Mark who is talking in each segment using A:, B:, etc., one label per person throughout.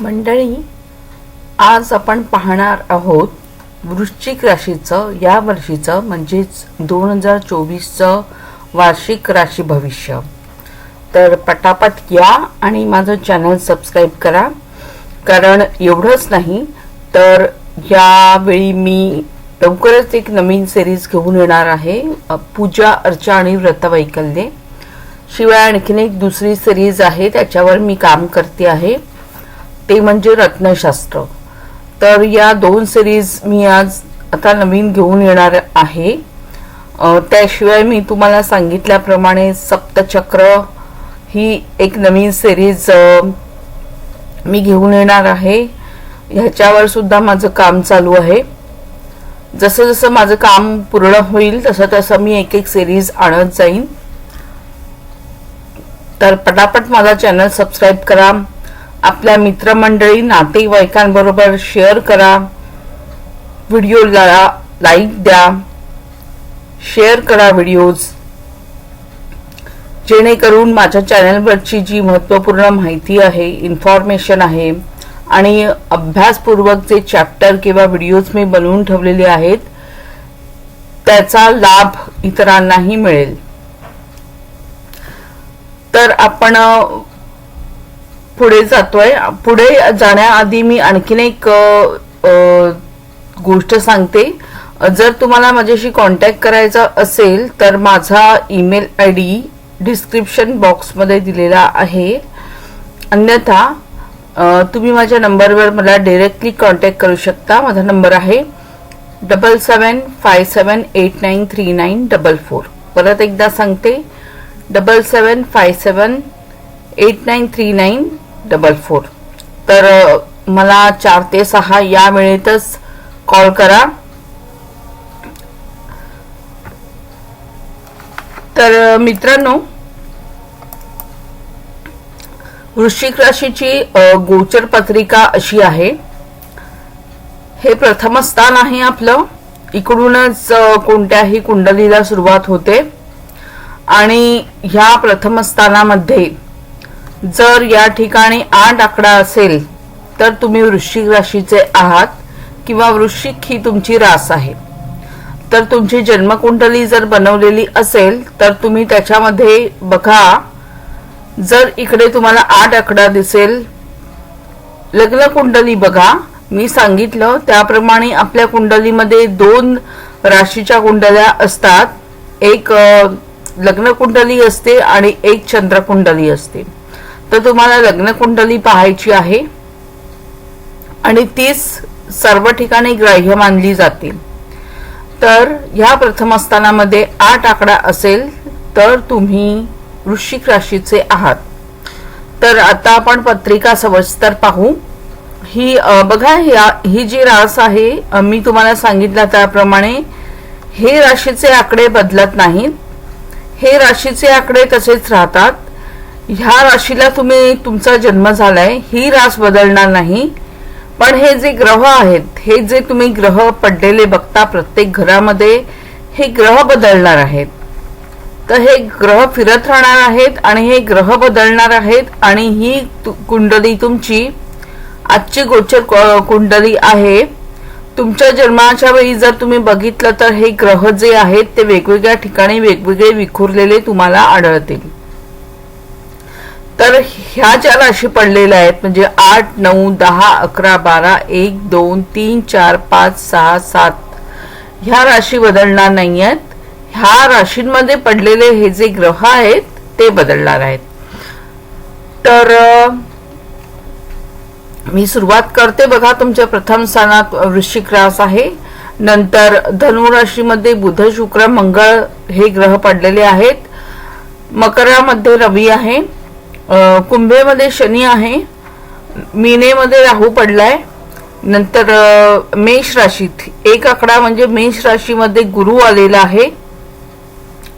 A: मंडळी आज आपण पाहणार आहोत वृश्चिक राशीचं या वर्षीचं म्हणजेच दोन हजार चोवीसचं वार्षिक राशी भविष्य. तर पटापट या आणि माझं चॅनल सबस्क्राईब करा. कारण एवढंच नाही तर यावेळी मी लवकरच एक नवीन सिरीज घेऊन येणार आहे पूजा अर्चा आणि व्रतवैकल्ये. शिवाय आणखीन एक दुसरी सिरीज आहे त्याच्यावर मी काम करते आहे. ते म्हणजे रत्नशास्त्र. तर या दोन सिरीज मी आज आता नवीन घेऊन येणार आहे. त्याशिवाय मी तुम्हाला सांगितल्याप्रमाणे सप्तचक्र ही एक नवीन सिरीज मी घेऊन येणार आहे. ह्याच्यावर सुद्धा माझं काम चालू आहे. जसं जसं माझं काम पूर्ण होईल तसं तसं मी एक एक सिरीज आणत जाईन. तर पटापट माझा चॅनल सबस्क्राईब करा. आपल्या मित्रमंडळी नातेवाईकांबरोबर शेअर करा. व्हिडिओला लाईक द्या. शेअर करा व्हिडिओज जेणेकरून माझ्या चॅनलवरची जी महत्त्वपूर्ण माहिती आहे इन्फॉर्मेशन आहे आणि अभ्यासपूर्वक जे चॅप्टर किंवा व्हिडिओज मी बनवून ठेवलेले आहेत त्याचा लाभ इतरांनाही मिळेल. तर आपण पुढे जातोय. पुढे जाण्याआधी मी आणखीन एक गोष्ट सांगते. जर तुम्हाला माझ्याशी कॉन्टॅक्ट करायचा असेल तर माझा ईमेल आय डी डिस्क्रिप्शन बॉक्समध्ये दिलेला आहे. अन्यथा तुम्ही माझ्या नंबरवर मला डिरेक्टली कॉन्टॅक्ट करू शकता. माझा नंबर आहे double seven five seven eight nine three nine double four परत एकदा सांगते. Double seven five seven eight nine three nine double four तर मला चार ते सहा या वेळेतच कॉल करा. तर मित्रांनो वृश्चिक राशीची गोचर पत्रिका अशी आहे. हे प्रथम स्थान आहे आपलं. इकडूनच कोणत्याही कुंडलीला सुरुवात होते. आणि ह्या प्रथम स्थानामध्ये जर या ठिकाणी आठ आकडा असेल तर तुम्ही वृश्चिक राशीचे आहात किंवा वृश्चिक ही तुमची रास आहे. तर तुमची जन्मकुंडली जर बनवलेली असेल तर तुम्ही त्याच्यामध्ये बघा जर इकडे तुम्हाला आठ आकडा दिसेल लग्न कुंडली बघा. मी सांगितलं त्याप्रमाणे आपल्या कुंडलीमध्ये दोन राशीच्या कुंडल्या असतात. एक लग्न कुंडली असते आणि एक चंद्र कुंडली असते. तर तुम्हाला लग्न कुंडली पाहायची आहे. आणि तीच सर्व ठिकाणी ग्राह्य मानली जाते तर ह्या प्रथम स्थानामध्ये आठ आकडा असेल तर तुम्ही वृश्चिक राशीचे आहात. तर आता आपण पत्रिका सविस्तर पाहू. ही बघा ह्या ही जी रास आहे मी तुम्हाला सांगितलं त्याप्रमाणे हे राशीचे आकडे बदलत नाहीत. हे राशीचे आकडे तसेच राहतात. ह्या राशीला तुम्ही तुमचा जन्म झालाय ही रास बदलणार नाही. पण हे जे ग्रह आहेत हे जे तुम्ही ग्रह पडलेले बघता प्रत्येक घरामध्ये हे ग्रह बदलणार आहेत. तर हे ग्रह फिरत राहणार आहेत आणि हे ग्रह बदलणार आहेत आणि ही कुंडली तुमची आजची गोचर कुंडली आहे. तुमच्या जन्माच्या वेळी जर तुम्ही बघितलं तर हे ग्रह जे आहेत ते वेगवेगळ्या ठिकाणी वेगवेगळे विखुरलेले तुम्हाला आढळतील. तर ह्या ज्या राशी पडलेल्या आहेत म्हणजे आठ नऊ दहा अकरा बारा एक दोन तीन चार पाच सहा सात ह्या राशी बदलणार नाही आहेत ह्या राशींमध्ये पडलेले हे जे ग्रह आहेत ते बदलणार आहेत. तर मी सुरुवात करते. बघा तुमच्या प्रथम स्थानात वृश्चिक रास आहे. नंतर धनु राशीमध्ये बुध शुक्र मंगळ हे ग्रह पडलेले आहेत. मकरामध्ये रवी आहे. कुंभेमध्ये शनी आहे. मीनेमध्ये राहू पडलाय. नंतर मेष राशीत एक आकडा म्हणजे मेष राशीमध्ये गुरु आलेला आहे.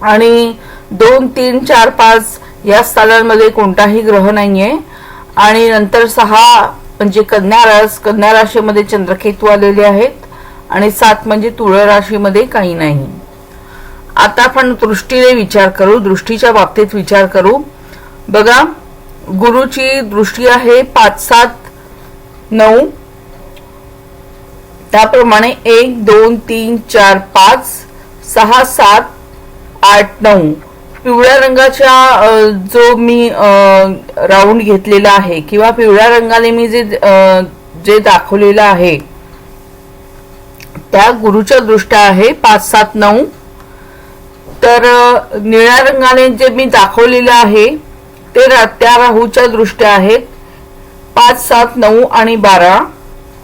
A: आणि दोन तीन चार पाच या स्थानांमध्ये कोणताही ग्रह नाहीये. आणि नंतर सहा म्हणजे कन्या रास कन्या राशीमध्ये चंद्रकेतू आलेले आहेत. आणि सात म्हणजे तुळ राशीमध्ये काही नाही. आता आपण दृष्टीने विचार करू दृष्टीच्या बाबतीत विचार करू. बघा गुरुची दृष्टी आहे पाच सात नऊ. त्याप्रमाणे एक दोन तीन चार पाच सहा सात आठ नऊ. पिवळ्या रंगाच्या जो मी राऊंड घेतलेला आहे किंवा पिवळ्या रंगाने मी जे जे दाखवलेलं आहे त्या गुरुच्या दृष्ट्या आहे पाच सात नऊ. तर निळ्या रंगाने जे मी दाखवलेलं आहे ते त्या राहूच्या दृष्ट्या आहेत. पाच सात नऊ आणि बारा.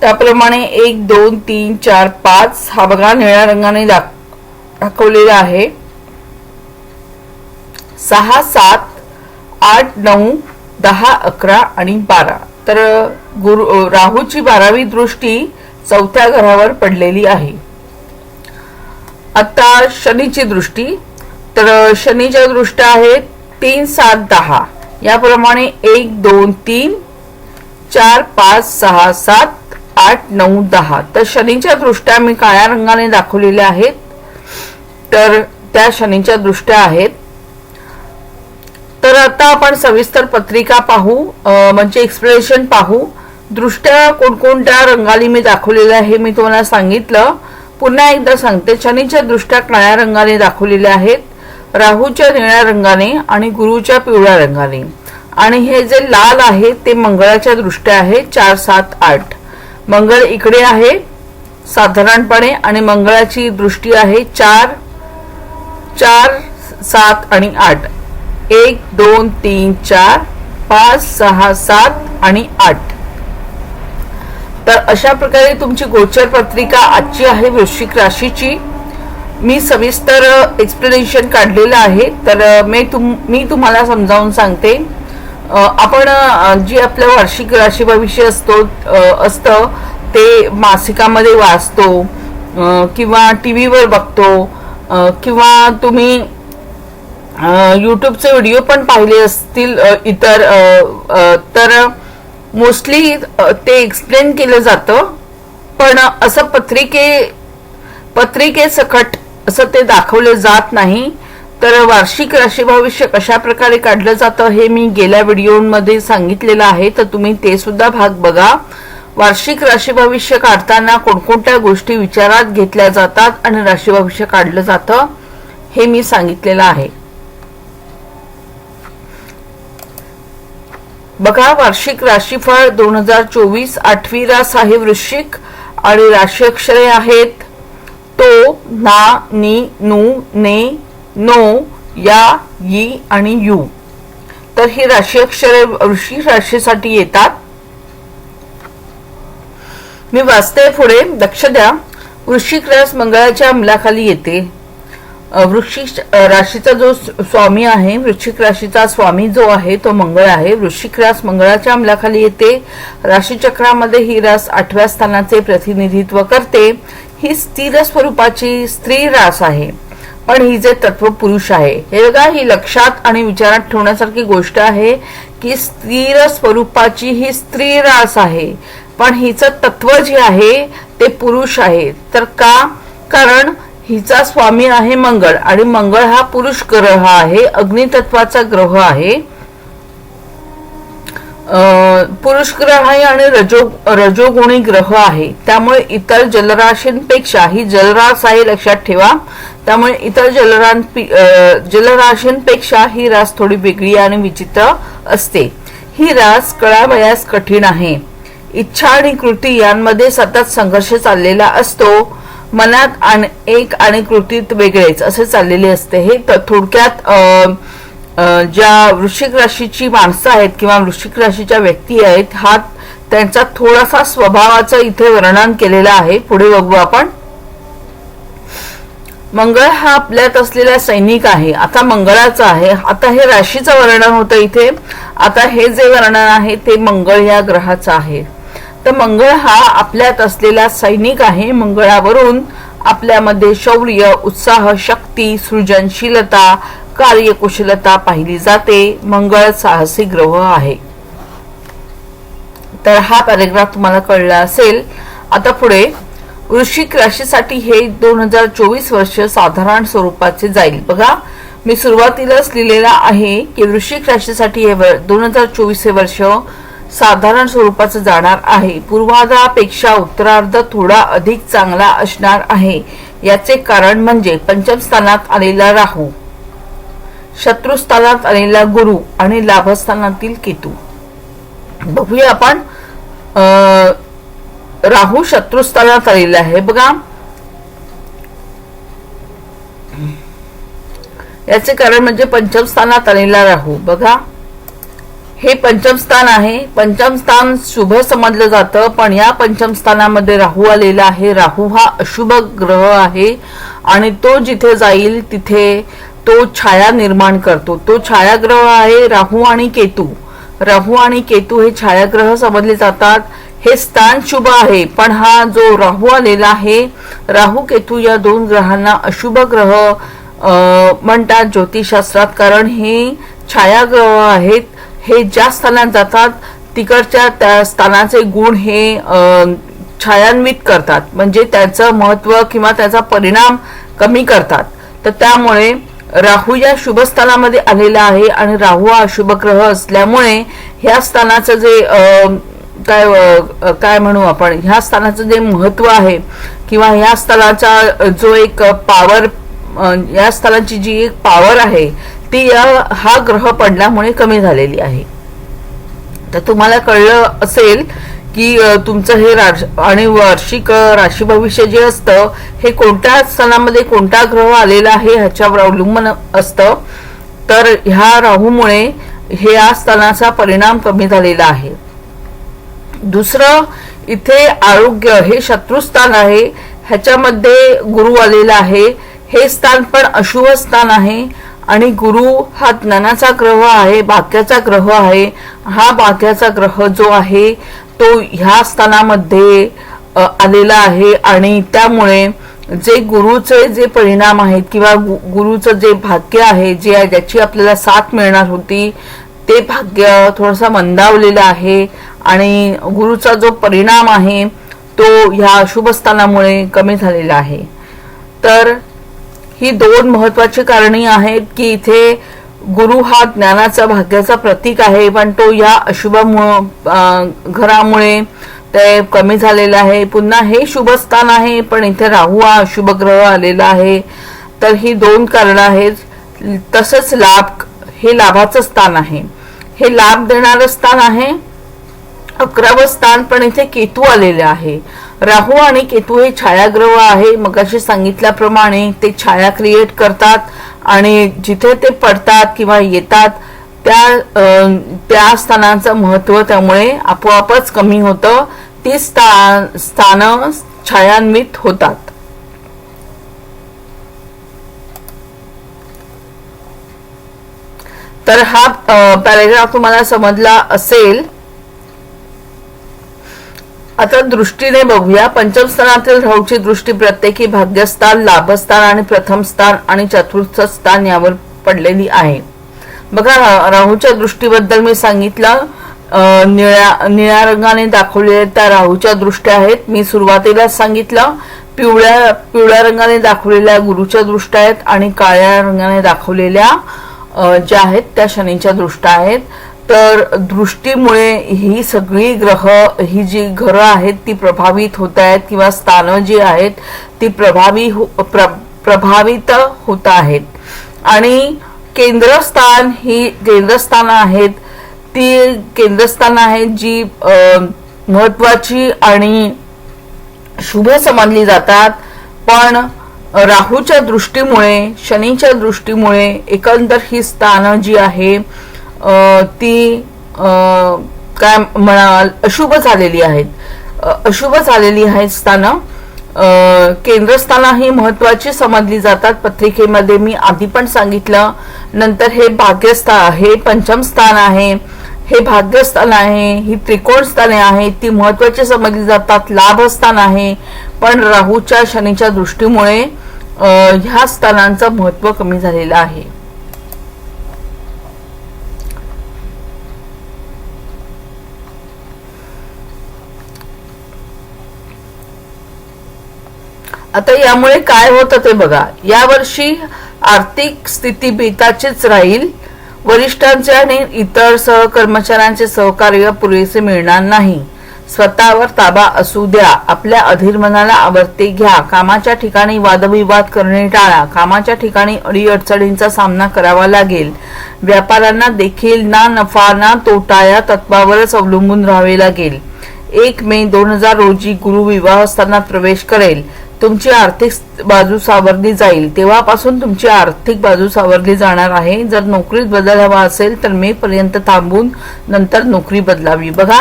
A: त्याप्रमाणे एक दोन तीन चार पाच. हा बघा निळ्या रंगाने दाख- दाखवलेला आहे. सहा सात आठ नऊ दहा अकरा आणि बारा. तर गुरु राहूची बारावी दृष्टी चौथ्या घरावर पडलेली आहे. आता शनीची दृष्टी. तर शनीच्या दृष्ट्या आहेत तीन सात दहा. याप्रमाणे एक दोन तीन चार पाच सहा सात आठ नऊ दहा. तर शनीच्या दृष्ट्या मी काळ्या रंगाने दाखवलेल्या आहेत. तर त्या शनीच्या दृष्ट्या आहेत तर आता आपण सविस्तर पत्रिका पाहू म्हणजे एक्सप्लेनेशन पाहू. दृष्ट्या कोणकोणत्या रंगाने मी दाखवलेल्या आहे मी तुम्हाला सांगितलं. पुन्हा एकदा सांगते शनीच्या दृष्ट्या काळ्या रंगाने दाखवलेल्या आहेत राहूच्या निळ्या रंगाने आणि गुरुच्या पिवळ्या रंगाने. आणि हे जे लाल आहे ते मंगळाच्या दृष्ट्या आहे चार सात आठ. मंगळ इकडे आहे साधारणपणे आणि मंगळाची दृष्टी आहे चार चार सात आणि आठ. एक दोन तीन चार पाच सहा सात आणि आठ. तर अशा प्रकारे तुमची गोचर पत्रिका आजची आहे वृश्चिक राशीची. मी सविस्तर एक्सप्लेनेशन काढलेलं आहे. तर मी तुम मी तुम्हाला समजावून सांगते. आपण जी आपलं वार्षिक राशी भविष्य असतो असतं ते मासिकामध्ये वाचतो किंवा टी व्हीवर बघतो किंवा तुम्ही यूट्यूबचे व्हिडिओ पण पाहिले असतील इतर तर मोस्टली ते एक्सप्लेन केलं जातं. पण असं पत्रिके पत्रिके सकट असं ते दाखवलं जात नाही. तर वार्षिक राशी भविष्य कशा प्रकारे काढलं जातं हे मी गेल्या व्हिडिओमध्ये सांगितलेलं आहे. तर तुम्ही ते सुद्धा भाग बघा. वार्षिक राशी भविष्य काढताना कोणकोणत्या गोष्टी विचारात घेतल्या जातात आणि राशी भविष्य काढलं जातं हे मी सांगितलेलं आहे. बघा वार्षिक राशीफळ दोन हजार चोवीस आठवी रास आहे वृश्चिक आणि राशी अक्षरे आहेत. तो ना नी नू ने नो या यी आणि यू. तर ही राशी अक्षरे वृश्चिक राशीसाठी येतात. मी वाचते पुढे. लक्ष द्या. वृश्चिक रास मंगळाच्या अंमलाखाली येते. वृश्चिक राशीचा जो स्वामी आहे वृश्चिक राशीचा स्वामी जो आहे तो मंगळ आहे. वृश्चिक रास मंगळाच्या अंमलाखाली येते. राशीचक्रामध्ये ही रास आठव्या स्थानाचे प्रतिनिधित्व करते. ही स्थिर स्वरूपाची स्त्री रास आहे. पण ही जे तत्व पुरुष आहे हे बघा ही लक्षात आणि विचारात ठेवण्यासारखी गोष्ट आहे की स्थिर स्वरूपाची ही स्त्री रास आहे. पण हिचं तत्व जे आहे ते पुरुष आहे. तर का? कारण हिचा स्वामी आहे मंगळ आणि मंगळ हा पुरुष ग्रह आहे अग्नितत्वाचा ग्रह आहे. पुरुष ग्रह आहे आणि रजो रजोगुणी ग्रह आहे. त्यामुळे इतर जलराशींपेक्षा ही जलरास आहे लक्षात ठेवा. त्यामुळे इतर जलरां जलराशींपेक्षा ही रास थोडी वेगळी आणि विचित्र असते. ही रास कळावयास कठीण आहे. इच्छा आणि कृती यांमध्ये सतत संघर्ष चाललेला असतो. मनात आणि एक आणि कृतीत वेगळेच असे चाललेले असते. हे थोडक्यात ज्या वृश्चिक राशीची माणसं आहेत किंवा वृश्चिक राशीच्या व्यक्ती आहेत हा त्यांचा थोडासा स्वभावाचं इथे वर्णन केलेलं आहे. पुढे बघू आपण. मंगळ हा आपल्यात असलेला सैनिक आहे. आता मंगळाचा आहे. आता हे राशीचं वर्णन होतं इथे. आता हे जे वर्णन आहे ते मंगळ या ग्रहाचं आहे. तर मंगळ हा आपल्यात असलेला सैनिक आहे. मंगळावरून आपल्यामध्ये शौर्य उत्साह शक्ती सृजनशीलता कार्यकुशलता पाहिली जाते. मंगळ साहसी ग्रह आहे. तर हा पॅरेग्राफ तुम्हाला कळला असेल. आता पुढे वृश्चिक राशीसाठी हे दोन हजार चोवीस वर्ष साधारण स्वरूपाचे जाईल. बघा मी सुरुवातीलाच लिहिलेला आहे की वृश्चिक राशीसाठी हे दोन हजार चोवीस हे वर्ष साधारण स्वरूपाचं जाणार आहे. पूर्वार्धापेक्षा उत्तरार्ध थोडा अधिक चांगला असणार आहे. याचे कारण म्हणजे पंचम स्थानात आलेला राहू शत्रुस्थानात आलेला गुरु आणि लाभस्थानातील केतू. बघूया आपण राहू शत्रुस्थानात आलेला आहे. बघा. याचे कारण म्हणजे पंचम स्थानात आलेला राहू. बघा. हे पंचम स्थान आहे. पंचम स्थान शुभ समजलं जातं पण या पंचम स्थानामध्ये राहू आलेला आहे. राहू हा अशुभ ग्रह आहे आणि तो जिथे जाईल तिथे तो छाया निर्माण करतो. तो छायाग्रह आहे राहू आणि केतू. राहू आणि केतू हे छायाग्रह समजले जातात. हे स्थान शुभ आहे पण हा जो राहू आलेला आहे राहू केतू या दोन ग्रहांना अशुभ ग्रह म्हणतात ज्योतिषशास्त्रात कारण हे छायाग्रह आहेत हे ज्या स्थानात जातात तिकडच्या त्या स्थानाचे गुण हे छायान्वित करतात. म्हणजे त्याचं महत्त्व किंवा त्याचा परिणाम कमी करतात. तर त्यामुळे राहू या शुभ स्थानामध्ये आलेला आहे आणि राहू हा अशुभ ग्रह असल्यामुळे ह्या स्थानाचं जे काय काय म्हणू आपण ह्या स्थानाचं जे महत्त्व आहे किंवा ह्या स्थळाचा जो एक पावर या स्थळाची जी एक पावर आहे ती या हा ग्रह पडल्यामुळे कमी झालेली आहे. तर तुम्हाला कळलं असेल की तुमचं हे राश आणि वार्षिक राशी भविष्य जे असतं हे कोणत्या स्थानामध्ये कोणता ग्रह आलेला आहे ह्याच्यावर अवलंबून असतं. तर ह्या राहूमुळे हे या स्थानाचा परिणाम कमी झालेला आहे. दुसरं इथे आरोग्य हे शत्रुस्थान आहे. ह्याच्यामध्ये गुरु आलेला आहे. हे स्थान पण अशुभ स्थान आहे. आणि गुरु हा ज्ञानाचा ग्रह आहे भाग्याचा ग्रह आहे. हा भाग्याचा ग्रह जो आहे तो ह्या स्थानामध्ये आलेला आहे. आणि त्यामुळे जे गुरुचे जे परिणाम आहेत किंवा गु- गुरुचं जे भाग्य आहे जे आहे, ज्याची आपल्याला साथ मिळणार होती ते भाग्य थोडासा मंदावलेलं आहे. आणि गुरुचा जो परिणाम आहे तो ह्या अशुभ स्थानामुळे कमी झालेला आहे. तर ही दोन महत्वाची कारणे आहेत की इथे गुरु हा ज्ञानाचा भाग्याचा प्रतीक आहे पण तो या अशुभ घरामुळे ते कमी झालेलं आहे. पुन्हा हे शुभ स्थान आहे पण इथे राहू हा अशुभ ग्रह आलेला आहे. तर ही दोन कारण आहेत. तसंच लाभ हे लाभाचं स्थान आहे. हे लाभ देणारं स्थान आहे अकरावं स्थान पण इथे केतू आलेले आहे. राहू आणि केतू हे छायाग्रह आहे. मगाशी सांगितल्याप्रमाणे ते छाया क्रिएट करतात आणि जिथे ते पडतात किंवा येतात त्या त्या स्थानांचं महत्त्व त्यामुळे आपोआपच कमी होतं. ती स्था स्थानं छायान्वित होतात. तर हा पॅरेग्राफ तुम्हाला समजला असेल. आता दृष्टीने बघूया. पंचम स्थानातील राहूची दृष्टी प्रत्येकी भाग्यस्थान लाभस्थान आणि प्रथम स्थान आणि चतुर्थ स्थान यावर पडलेली आहे. बघा राहूच्या दृष्टीबद्दल मी सांगितलं. निळ्या निळ्या रंगाने दाखवलेल्या त्या राहूच्या दृष्ट्या आहेत. मी सुरुवातीलाच सांगितलं पिवळ्या पिवळ्या रंगाने दाखवलेल्या गुरुच्या दृष्ट्या आहेत आणि काळ्या रंगाने दाखवलेल्या ज्या आहेत त्या शनीच्या दृष्ट्या आहेत. तर दृष्टीमुळे ही सगळी ग्रह ही जी घरं आहेत ती प्रभावित होत आहेत किंवा स्थानं जी आहेत ती प्रभावी हो- प्र, प्रभावित होत आहेत. आणि केंद्रस्थान ही केंद्रस्थानं आहेत. ती केंद्रस्थानं आहेत जी महत्वाची आणि शुभ समजली जातात. पण राहूच्या दृष्टीमुळे शनीच्या दृष्टीमुळे एकंदर ही स्थानं जी आहे ती काय म्हणाल अशुभ झालेली आहेत. अशुभ झालेली आहेत स्थानं केंद्रस्थानं ही महत्वाची समजली जातात. पत्रिकेमध्ये मी आधी पण सांगितलं. नंतर हे भाग्यस्थान हे पंचम स्थान आहे हे भाग्यस्थान आहे ही त्रिकोण स्थाने आहेत ती महत्वाची समजली जातात. लाभस्थान आहे. पण राहूच्या शनीच्या दृष्टीमुळे ह्या स्थानांचं महत्त्व कमी झालेलं आहे. आता यामुळे काय होतं ते बघा. यावर्षी आर्थिक स्थिती बेताचीच राहील. वरिष्ठांचे आणि इतर सहकर्मचाऱ्यांचे सहकार्य पुरेसे मिळणार नाही. स्वतःवर ताबा असू द्या. आपल्या अधीरमनाला आवर्ते घ्या. कामाच्या ठिकाणी वादविवाद करणे टाळा. कामाच्या ठिकाणी अडीअडचणींचा सामना करावा लागेल. व्यापाऱ्यांना देखील ना नफा ना तोटा या तत्वावरच अवलंबून राहावे लागेल. एक मे दोन हजार रोजी गुरु विवाहस्थानात प्रवेश करेल. तुमची आर्थिक बाजू सावरली जाईल तेव्हापासून तुमची आर्थिक बाजू सावरली जाणार आहे. जर नोकरीत बदल हवा असेल तर मे पर्यंत थांबून नंतर नोकरी बदलावी. बघा.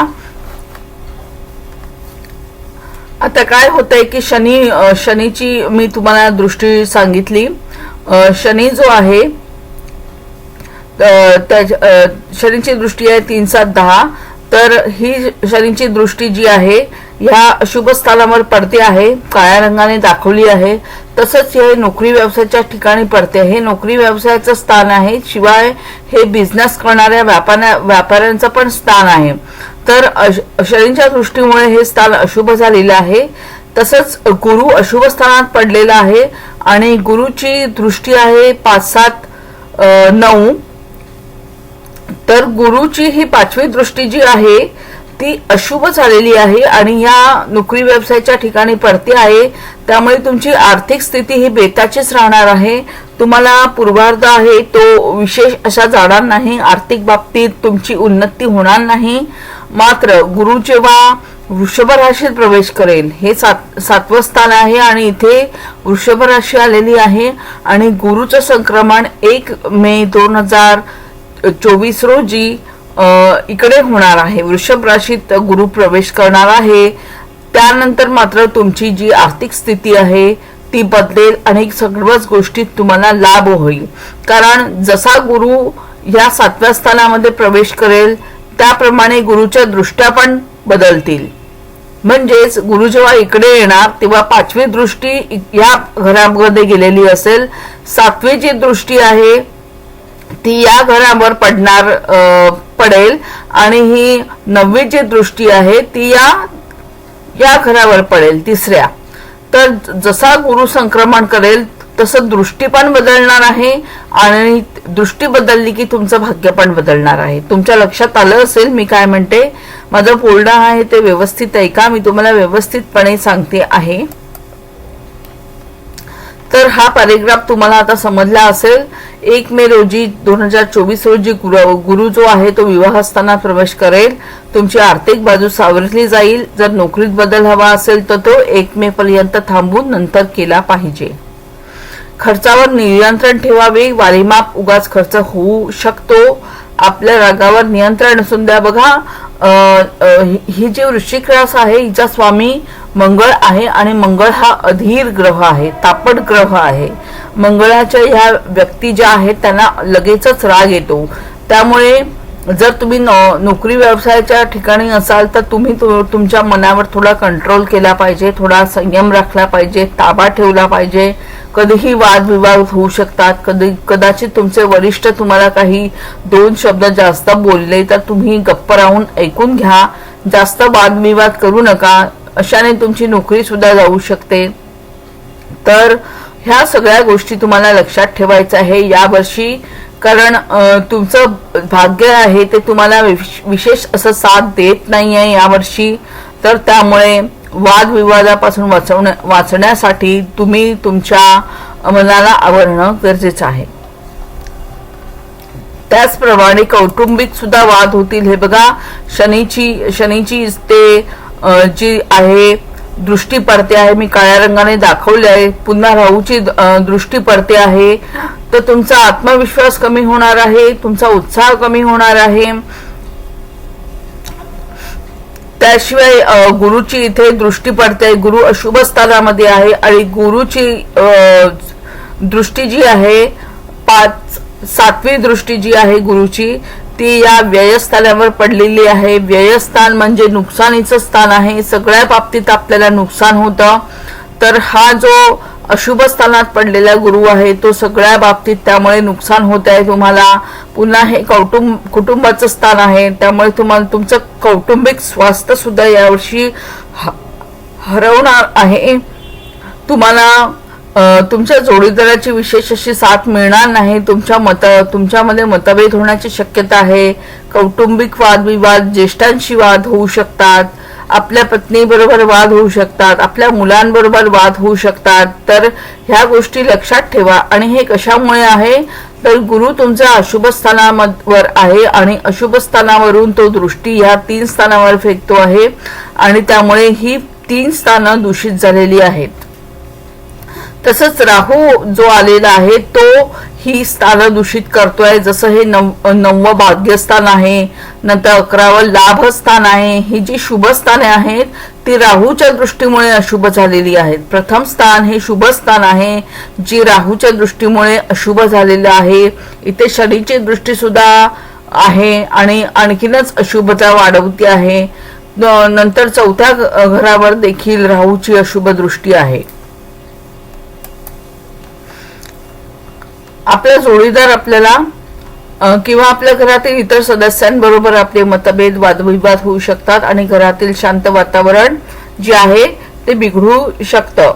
A: आता काय होतंय की शनी शनीची मी तुम्हाला दृष्टी सांगितली. शनी जो आहे त्या- शनीची दृष्टी आहे तीन सात दहा. तर ही शनीची दृष्टी जी आहे या अशुभ स्थानावर पडते आहे काळ्या रंगाने दाखवली आहे. तसंच हे नोकरी व्यवसायाच्या ठिकाणी पडते हे नोकरी व्यवसायाचं स्थान आहे. शिवाय हे बिझनेस करणाऱ्या व्यापाऱ्या व्यापाऱ्यांचं पण स्थान आहे. तर शरींच्या शनीच्या दृष्टीमुळे हे स्थान अशुभ झालेलं आहे. तसंच गुरु अशुभ स्थानात पडलेला आहे आणि गुरुची दृष्टी आहे पाच सात नऊ. तर गुरुची ही पाचवी दृष्टी जी आहे ती अशुभ झालेली आहे आणि या नोकरी व्यवसायाच्या ठिकाणी पडते आहे. त्यामुळे तुमची आर्थिक स्थिती ही बेताचीच राहणार आहे. तुम्हाला पूर्वार्ध आहे तो विशेष असा जाणार नाही. आर्थिक बाबतीत तुमची उन्नती होणार नाही. मात्र गुरु जेव्हा वृषभ राशीत प्रवेश करेल हे सात सातवं स्थान आहे आणि इथे वृषभ राशी आलेली आहे आणि गुरुचं संक्रमण एक मे दोन हजार चोवीस रोजी इकडे होणार आहे. वृषभ राशीत गुरु प्रवेश करणार आहे. त्यानंतर मात्र तुमची जी आर्थिक स्थिती आहे ती बदलेल. आणि सर्वच गोष्टीत तुम्हाला लाभ होईल. कारण जसा गुरु या सातव्या स्थानामध्ये प्रवेश करेल त्याप्रमाणे गुरुच्या दृष्ट्या पण बदलतील. म्हणजेच गुरु जेव्हा इकडे येणार तेव्हा पाचवी दृष्टी या घरामध्ये गेलेली असेल. सातवी जी दृष्टी आहे ती या घरावर पडणार पडेल. आणि ही नववी जी दृष्टी आहे ती या या घरावर पडेल तिसऱ्या. तर जसा गुरु संक्रमण करेल तसं दृष्टी पण बदलणार आहे आणि दृष्टी बदलली की तुमचं भाग्य पण बदलणार आहे. तुमच्या लक्षात आलं असेल मी काय म्हणते? माझं बोलणं आहे ते व्यवस्थित ऐका मी तुम्हाला व्यवस्थितपणे सांगते आहे. तर हा पॅरेग्राफ तुम्हाला आता समजला असेल. एक मे रोजी दोन हजार चोवीस रोजी गुरु गुरु जो आहे तो विवाहस्थानात प्रवेश करेल. तुमची आर्थिक बाजू सावरली जाईल. जर नोकरीत बदल हवा असेल तर तो एक मे पर्यंत थांबून नंतर केला पाहिजे. खर्चावर नियंत्रण ठेवावे. वारीमाप उगाच खर्च होऊ शकतो. आपल्या रागावर नियंत्रण असून द्या. बघा ही- ही जी वृश्चिक रास आहे हिचा स्वामी मंगळ आहे आणि मंगळ हा अधीर ग्रह आहे तापट ग्रह आहे. मंगळाच्या ह्या व्यक्ती ज्या आहेत त्यांना लगेचच राग येतो. त्यामुळे जर तुम्ही नो- नोकरी व्यवसायाच्या ठिकाणी असाल तर तुम्ही तु- तुमच्या मनावर थोडा कंट्रोल केला पाहिजे थोडा संयम राखला पाहिजे ताबा ठेवला पाहिजे. कधीही वादविवाद होऊ शकतात. कधी कदाचित तुमचे वरिष्ठ तुम्हाला काही दोन शब्द जास्त बोलले तर तुम्ही गप्प राहून ऐकून घ्या. जास्त वादविवाद करू नका. अशाने तुमची नोकरी सुद्धा जाऊ शकते. तर ह्या सगळ्या गोष्टी तुम्हाला लक्षात ठेवायचं आहे. यावर्षी कारण तुमचं भाग्य आहे ते तुम्हाला विशेष असं साथ देत नाही आहे यावर्षी. तर त्यामुळे वादविवादापासून वाचवण्या वाचण्यासाठी तुम्ही तुमच्या मनाला आवरणं गरजेचं आहे. त्याचप्रमाणे कौटुंबिक सुद्धा वाद होतील. हे बघा शनीची शनीची ते जी आहे दृष्टी पडते आहे मी काळ्या रंगाने दाखवले आहे. पुन्हा राहूची दृष्टी पडते आहे. तर तुमचा आत्मविश्वास कमी होणार आहे तुमचा उत्साह कमी होणार आहे. त्याशिवाय गुरुची इथे दृष्टी पडते गुरु अशुभ स्थानामध्ये आहे आणि गुरुची दृष्टी जी आहे पाच सातवी दृष्टी जी आहे गुरुची ती या व्ययस्थानावर पडलेली आहे. व्ययस्थान म्हणजे नुकसानीचं स्थान आहे. सगळ्या बाबतीत आपल्याला नुकसान होतं. तर हा जो अशुभ स्थानात पडलेला गुरु आहे तो सगळ्या बाबतीत त्यामुळे नुकसान होत आहे. तुम्हाला पुन्हा हे कौटुंब कुटुंबाचं स्थान आहे. त्यामुळे तुम्हाला तुमचं कौटुंबिक स्वास्थ्य सुद्धा यावर्षी ह- हरवणार आहे. तुम्हाला तुमच्या जोडीदाराची विशेष अशी साथ मिळणार नाही. तुमच्या मत तुमच्यामध्ये मतभेद होण्याची शक्यता आहे. कौटुंबिक वादविवाद ज्येष्ठांशी वाद होऊ शकतात. आपल्या पत्नीबरोबर वाद होऊ शकतात. आपल्या मुलांबरोबर वाद होऊ शकतात. तर ह्या गोष्टी लक्षात ठेवा. आणि हे कशामुळे आहे? तर गुरु तुमच्या अशुभ स्थानावर आहे आणि अशुभ स्थानावरून तो दृष्टी ह्या तीन स्थानावर फेकतो आहे. आणि त्यामुळे ही तीन स्थानं दूषित झालेली आहेत. तसंच राहू जो आलेला आहे तो ही स्थानं दूषित करतोय. जसं हे नव नववं भाग्यस्थान आहे नंतर अकरावं लाभस्थान आहे ही जी शुभ स्थाने आहेत ती राहूच्या दृष्टीमुळे अशुभ झालेली आहेत. प्रथम स्थान हे शुभ स्थान आहे जी राहूच्या दृष्टीमुळे अशुभ झालेलं आहे. इथे शनीची दृष्टी सुद्धा आहे आणि आणखीनच अशुभता वाढवती आहे. न- नंतर चौथ्या घरावर देखील राहूची अशुभ दृष्टी आहे. आपला जोडीदार आपल्याला किंवा आपल्या घरातील इतर सदस्यांबरोबर आपले मतभेद वादविवाद होऊ शकतात आणि घरातील शांत वातावरण जे आहे ते बिघडू शकतं.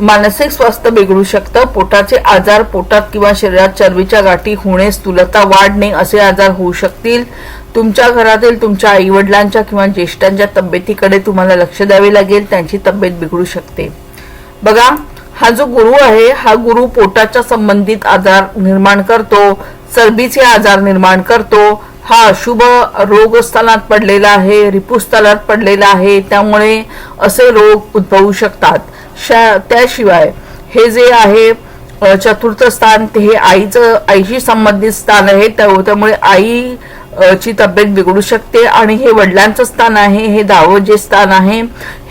A: मानसिक स्वास्थ्य बिघडू शकतं. पोटाचे आजार पोटात किंवा शरीरात चरबीच्या गाठी होणे स्थूलता वाढणे असे आजार होऊ शकतील. तुमच्या घरातील तुमच्या आई वडिलांच्या किंवा ज्येष्ठांच्या तब्येतीकडे तुम्हाला लक्ष द्यावे लागेल. त्यांची तब्येत बिघडू शकते. बघा हा जो गुरु आहे हा गुरु पोटाच्या संबंधित आजार निर्माण करतो चरबीचे आजार निर्माण करतो. हा अशुभ रोगस्थानात पडलेला आहे रिपुस्थानात पडलेला आहे त्यामुळे असे रोग उद्भवू शकतात. शा- त्याशिवाय हे जे आहे चतुर्थ स्थान ते हे आईचं आईशी संबंधित स्थान आहे त्यामुळे आई ची तब्येत बिघडू शकते आणि हे वडिलांचं स्थान आहे हे दहावं जे स्थान आहे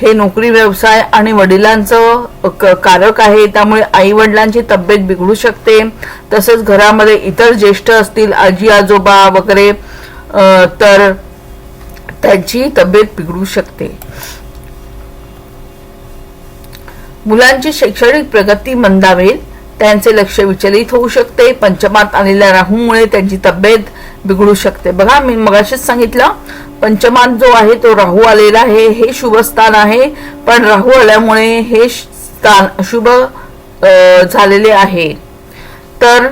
A: हे नोकरी व्यवसाय आणि वडिलांचं कारक आहे. त्यामुळे आई वडिलांची तब्येत बिघडू शकते. तसंच घरामध्ये इतर ज्येष्ठ असतील आजी आजोबा वगैरे तर त्यांची तब्येत बिघडू शकते. मुलांची शैक्षणिक प्रगती मंदावेल. त्यांचे लक्ष विचलित होऊ शकते. पंचमात आलेल्या राहूमुळे त्यांची तब्येत बिघडू शकते. बघा मी मगाशीच सांगितलं पंचमात जो आहे तो राहू आलेला आहे हे शुभ स्थान आहे पण राहू आल्यामुळे हे स्थान शुभ झालेले आहे. तर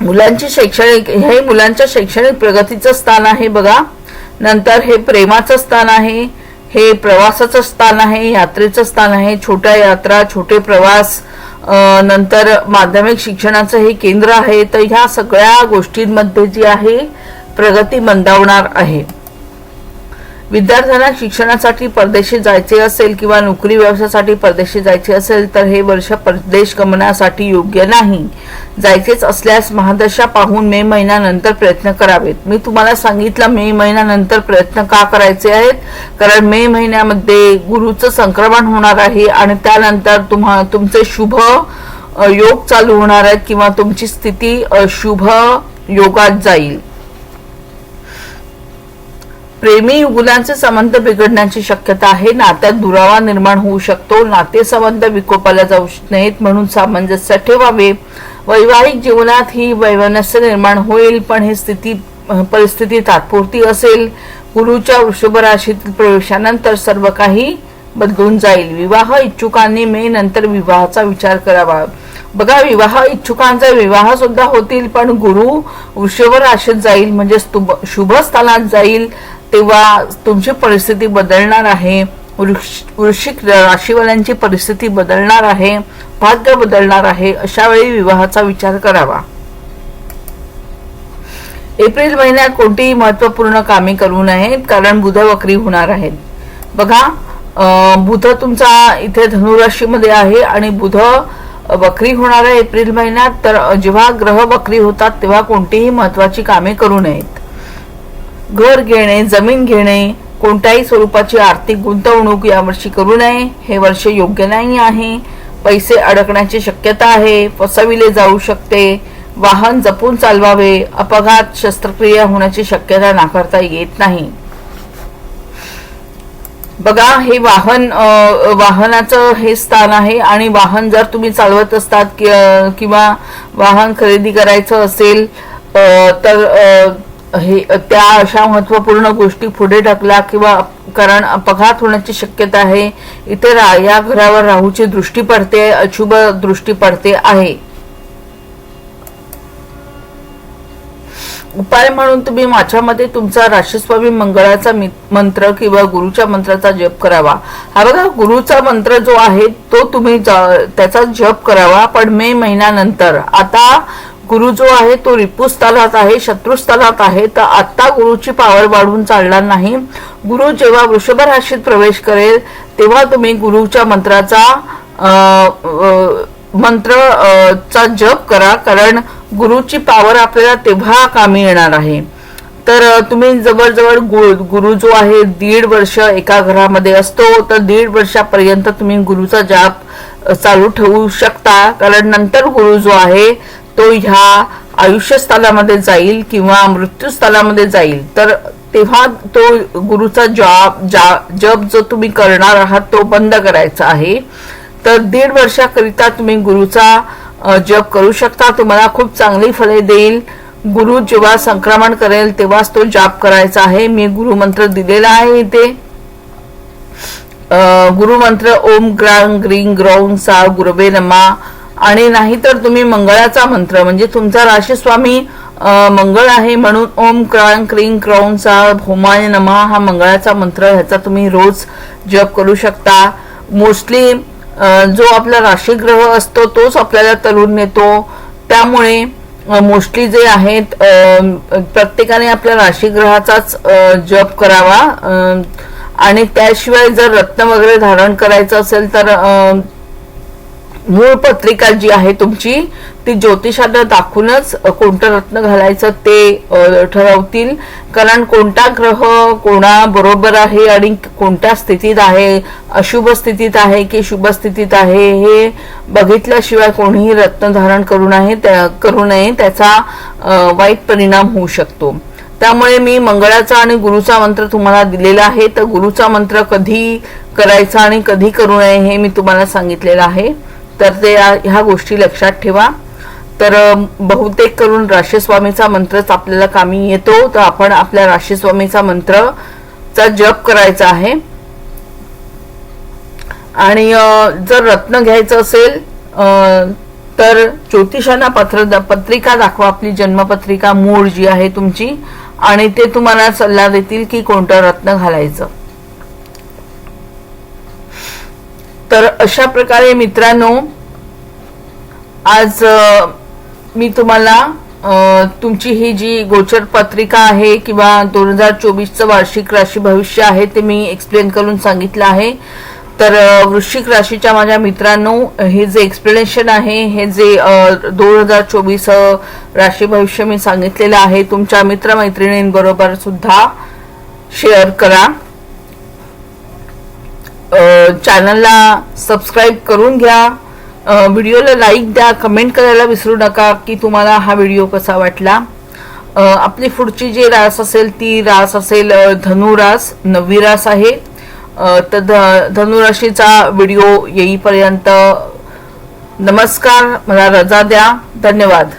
A: मुलांची शैक्षणिक हे मुलांच्या शैक्षणिक प्रगतीचं स्थान आहे बघा. नंतर हे प्रेमाचं स्थान आहे हे प्रवासाचं स्थान आहे यात्रेचं स्थान आहे छोट्या यात्रा छोटे प्रवास नंतर माध्यमिक शिक्षणाचं हे केंद्र आहे तर ह्या सगळ्या गोष्टींमध्ये जी आहे प्रगती मंदावणार आहे. विद्यार्थ्यांना शिक्षणासाठी परदेशी जायचे असेल किंवा नोकरी व्यवसायासाठी परदेशी जायचे असेल तर हे वर्ष परदेश गमनासाठी योग्य नाही. जायचेच असल्यास महादशा पाहून मे महिन्यानंतर प्रयत्न करावेत. मी तुम्हाला सांगितलं मे महिन्यानंतर प्रयत्न का करायचे आहेत? कारण मे महिन्यामध्ये गुरुचं संक्रमण होणार आहे आणि त्यानंतर तुम्हा तुमचे शुभ योग चालू होणार आहेत किंवा तुमची स्थिती शुभ योगात जाईल. प्रेमी युगुलांचे संबंध बिघडण्याची शक्यता आहे. नात्यात दुरावा निर्माण होऊ शकतो. नातेसंबंध विकोपाला जाऊ नयेत म्हणून सामंजस्य ठेवावे. वैवाहिक जीवनात ही वैवनस्य निर्माण होईल पण ही स्थिती परिस्थिती तात्पुरती असेल. गुरुच्या वृषभ राशीतील प्रवेशानंतर सर्व काही बदलून जाईल. विवाह इच्छुकांनी मे नंतर विवाहाचा विचार करावा. बघा विवाह इच्छुकांचा विवाह सुद्धा होतील पण गुरु वृषभ राशीत जाईल म्हणजे स्तुभ- शुभ स्थानात जाईल. तेव्हा तुमची परिस्थिती बदलणार आहे. वृक्ष- वृश्चिक राशीवाल्यांची परिस्थिती बदलणार आहे. भाग्य बदलणार आहे. अशा वेळी विवाहाचा विचार करावा. एप्रिल महिन्यात कोणतीही महत्त्वपूर्ण कामे करू नयेत कारण बुध वक्री होणार आहेत. बघा बुध तुमचा इथे धनुराशीमध्ये आहे आणि बुध वक्री होणार आहे एप्रिल महिन्यात. तर जेव्हा ग्रह वक्री होतात तेव्हा कोणतीही महत्वाची कामे करू नयेत. घर घेणे जमीन घेणे कोणत्याही स्वरूपाची आर्थिक गुंतवणूक यावर्षी करू नये. हे वर्ष योग्य नाही आहे. पैसे अडकण्याची शक्यता आहे. फसविले जाऊ शकते. वाहन जपून चालवावे. अपघात शस्त्रक्रिया होण्याची शक्यता नाकारता येत नाही. बघा हे वाहन वाहनाचं हे स्थान आहे आणि वाहन जर तुम्ही चालवत असतात किंवा वाहन खरेदी करायचं असेल तर हे त्या अशा महत्त्वपूर्ण गोष्टी पुढे ढकला किंवा कारण अपघात होण्याची शक्यता आहे. इथे या घरावर राहूची दृष्टी पडते अशुभ दृष्टी पडते आहे. उपाय म्हणून तुम्ही माझ्यामध्ये तुमचा राशीस्वामी मंगळाचा मंत्र किंवा गुरुच्या मंत्राचा जप करावा. हा बघा गुरुचा मंत्र जो आहे तो तुम्ही त्याचा जप करावा पण मे महिन्यानंतर. आता गुरु जो आहे तो रिपू आहे शत्रुस्थलात आहे तर आत्ता गुरुची पावर वाढून चालणार नाही. गुरु जेव्हा वृषभ राशीत प्रवेश करेल तेव्हा तुम्ही गुरुच्या मंत्राचा मंत्र चा जप करा कारण गुरुची पावर आपल्याला तेव्हा कामी येणार आहे. तर तुम्ही जवळजवळ गु- गुरु जो आहे दीड वर्ष एका घरामध्ये असतो तर दीड वर्षापर्यंत तुम्ही गुरुचा जाप चालू ठेवू शकता. कारण नंतर गुरु जो आहे तो ह्या आयुष्यस्थलामध्ये जाईल किंवा मृत्यूस्थलामध्ये जाईल तर तेव्हा तो गुरुचा जॉब जा जप जो तुम्ही करणार आहात तो बंद करायचा आहे. तर दीड वर्षाकरिता तुम्ही गुरुचा जप करू शकता. तुम्हाला खूप चांगली फळे देईल. गुरु जेव्हा संक्रमण करेल तेव्हाच तो जाप करायचा आहे. मी गुरुमंत्र दिलेला आहे इथे. गुरुमंत्र ओम ग्रांग ग्रींग ग्रौंग सा गुरुवे नमा. आणि नाहीतर तुम्ही मंगळाचा मंत्र म्हणजे तुमचा राशीस्वामी मंगळ आहे म्हणून ओम क्रां क्रीं क्रौंचा सा भोमाय नमा हा मंगळाचा मंत्र ह्याचा तुम्ही रोज जप करू शकता. मोस्टली जो आपला राशीग्रह असतो तोच आपल्याला तरुण नेतो. त्यामुळे मोस्टली जे आहेत प्रत्येकाने आपल्या राशीग्रहाचाच जप करावा. आणि त्याशिवाय जर रत्न वगैरे धारण करायचं असेल तर मूळ पत्रिका जी आहे तुमची ती ज्योतिषाला दाखवूनच कोणतं रत्न घालायचं ते ठरवतील. कारण कोणता ग्रह कोणा बरोबर आहे आणि कोणत्या स्थितीत आहे अशुभ स्थितीत आहे की शुभ स्थितीत आहे हे बघितल्याशिवाय कोणीही रत्न धारण करू नये त्या- करू नये त्याचा वाईट परिणाम होऊ शकतो. त्यामुळे मी मंगळाचा आणि गुरुचा मंत्र तुम्हाला दिलेला आहे. तर गुरुचा मंत्र कधी करायचा आणि कधी करू नये हे मी तुम्हाला सांगितलेलं आहे. तर ते ह्या गोष्टी लक्षात ठेवा. तर बहुतेक करून राशीस्वामीचा मंत्रच आपल्याला कामी येतो. तर आपण आपल्या राशीस्वामीचा मंत्रचा जप करायचा आहे. आणि जर रत्न घ्यायचं असेल तर ज्योतिषांना पत्र पत्रिका दाखवा आपली जन्मपत्रिका मूळ जी आहे तुमची. आणि ते तुम्हाला सल्ला देतील की कोणतं रत्न घालायचं. तर अशा प्रकारे मित्रांनो आज मी तुम्हाला तुमची ही जी गोचर पत्रिका आहे किंवा दोन हजार चोवीसचं वार्षिक राशी भविष्य आहे ते मी एक्सप्लेन करून सांगितलं आहे. तर वृश्चिक राशीच्या माझ्या मित्रांनो हे जे एक्सप्लेनेशन आहे हे जे दोन हजार चोवीस राशी भविष्य मी सांगितलेलं आहे तुमच्या मित्रमैत्रिणींबरोबर सुद्धा शेअर करा. चॅनलला सबस्क्राईब करून घ्या. व्हिडिओला लाईक द्या. कमेंट करायला विसरू नका की तुम्हाला हा व्हिडिओ कसा वाटला. आपली पुढची जी रास असेल ती रास असेल धनुरास. नववी रास आहे. तर ध- धनुराशीचा व्हिडिओ येईपर्यंत नमस्कार. मला रजा द्या. धन्यवाद.